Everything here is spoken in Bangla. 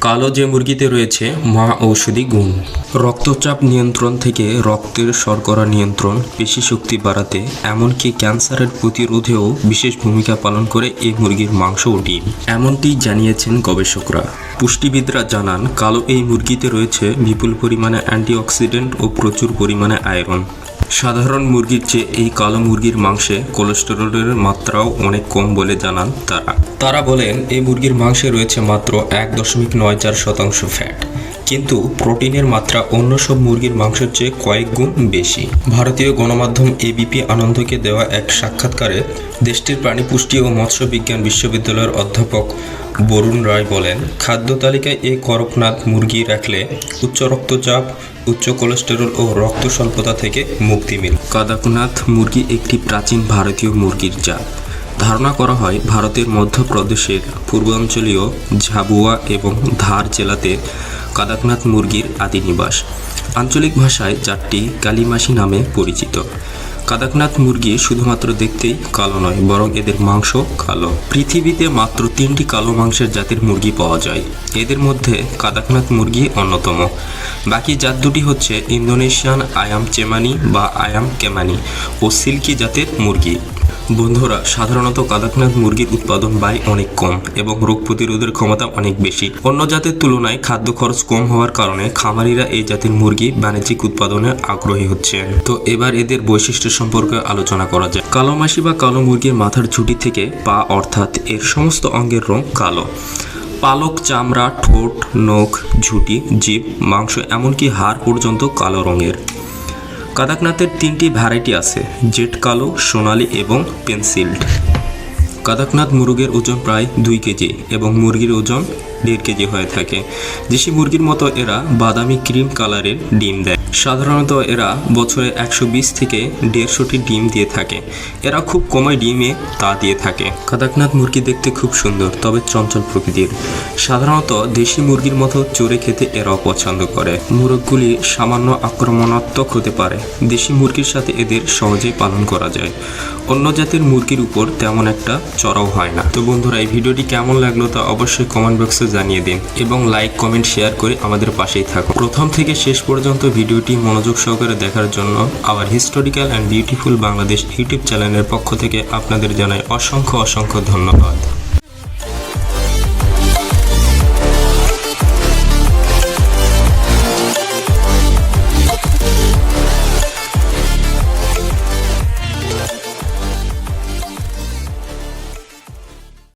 কালো যে মুরগিতে রয়েছে, মা ঔষধি গুণ। রক্তচাপ নিয়ন্ত্রণ থেকে রক্তের শর্করা নিয়ন্ত্রণ, পেশি শক্তি বাড়াতে, এমনকি ক্যান্সারের প্রতিরোধেও বিশেষ ভূমিকা পালন করে এই মুরগির মাংস ও ডিম। এমনটি জানিয়েছেন গবেষকরা। পুষ্টিবিদরা জানান, কালো এই মুরগিতে রয়েছে বিপুল পরিমাণে অ্যান্টিঅক্সিডেন্ট ও প্রচুর পরিমাণে আয়রন। সাধারণ মুরগির চেয়ে এই কালো মুরগির মাংসে কোলেস্টেরলের মাত্রাও অনেক কম বলে জানান তারা। তারা বলেন, এই মুরগির মাংসে রয়েছে মাত্র এক দশমিক নয় চার শতাংশ ফ্যাট কিন্তু প্রোটিনের মাত্রা অন্য সব মুরগির মাংসের চেয়ে কয়েক গুণ বেশি। ভারতীয় গণমাধ্যম এবিপি আনন্দকে দেওয়া এক সাক্ষাৎকারে দেশটির প্রাণী পুষ্টি ও মৎস্য বিজ্ঞান বিশ্ববিদ্যালয়ের অধ্যাপক বরুণ রায় বলেন, খাদ্য তালিকায় এই করকনাথ মুরগি রাখলে উচ্চ রক্তচাপ উচ্চ কোলেস্টেরল ও রক্ত স্বল্পতা থেকে মুক্তি মিল। কাদাকুনাথ মুরগি একটি প্রাচীন ভারতীয় মুরগির জাত। ধারণা করা হয় ভারতের মধ্যপ্রদেশের পূর্বাঞ্চলীয় ঝাবুয়া এবং ধার জেলাতে কাদাকনাথ মুরগির আদি নিবাস। আঞ্চলিক ভাষায় জাতটি কালিমাসি নামে পরিচিত। কাদাকনাথ মুরগি শুধুমাত্র দেখতেই কালো নয়, বরং এদের মাংস কালো। পৃথিবীতে মাত্র তিনটি কালো মাংসের জাতির মুরগি পাওয়া যায়। এদের মধ্যে কাদাকনাথ মুরগি অন্যতম। বাকি জাত দুটি হচ্ছে ইন্দোনেশিয়ান আয়াম চেমানি বা আয়াম কেমানি ও সিল্কি জাতের মুরগি। বন্ধুরা, সাধারণত কাদাকনাথ মুরগির উৎপাদন ব্যয় অনেক কম এবং রোগ প্রতিরোধের ক্ষমতা অনেক বেশি। অন্য জাতের তুলনায় খাদ্য খরচ কম হওয়ার কারণে খামারিরা এই জাতের মুরগি বাণিজ্যিক উৎপাদনে আগ্রহী হচ্ছেন। তো এবার এদের বৈশিষ্ট্য সম্পর্কে আলোচনা করা যায় কালো মাসি বা কালো মুরগির মাথার ঝুঁটি থেকে পা, অর্থাৎ এর সমস্ত অঙ্গের রং কালো। পালক, চামড়া, ঠোঁট, নখ, ঝুঁটি জীব মাংস, এমনকি হাড় পর্যন্ত কালো রঙের। কাদাকনাথের তিনটি ভ্যারাইটি আছে জেট কালো সোনালি এবং পেন্সিল্ড। কাদাকনাথ মুরগের ওজন প্রায় দুই কেজি এবং মুরগির ওজন দেড় কেজি হয়ে থাকে। দেশি মুরগির মতো এরা বাদামি ক্রিম কালারের ডিম দেয়। সাধারণত এরা বছরে একশো বিশ থেকে দেড়শোটি ডিম দিয়ে থাকে। এরা খুব কমই ডিমে তা দিয়ে থাকে। কাদাকনাথ মুরগি দেখতে খুব সুন্দর, তবে চঞ্চল প্রকৃতির। সাধারণত দেশি মুরগির মতো চড়ে খেতে এরাও পছন্দ করে। মুরগগুলি সামান্য আক্রমণাত্মক হতে পারে। দেশি মুরগির সাথে এদের সহজেই পালন করা যায়। অন্য জাতের মুরগির উপর তেমন একটা চড়াও হয় না। তো বন্ধুরা, এই ভিডিওটি কেমন লাগল তা অবশ্যই কমেন্ট বক্সে জানিয়ে দিন এবং লাইক কমেন্ট শেয়ার করে আমাদের পাশেই থাকুন। প্রথম থেকে শেষ পর্যন্ত ভিডিওটি মনোযোগ সহকারে দেখার জন্য আবার historical and beautiful Bangladesh YouTube চ্যানেলের পক্ষ থেকে আপনাদের জানাই অসংখ্য অসংখ্য ধন্যবাদ।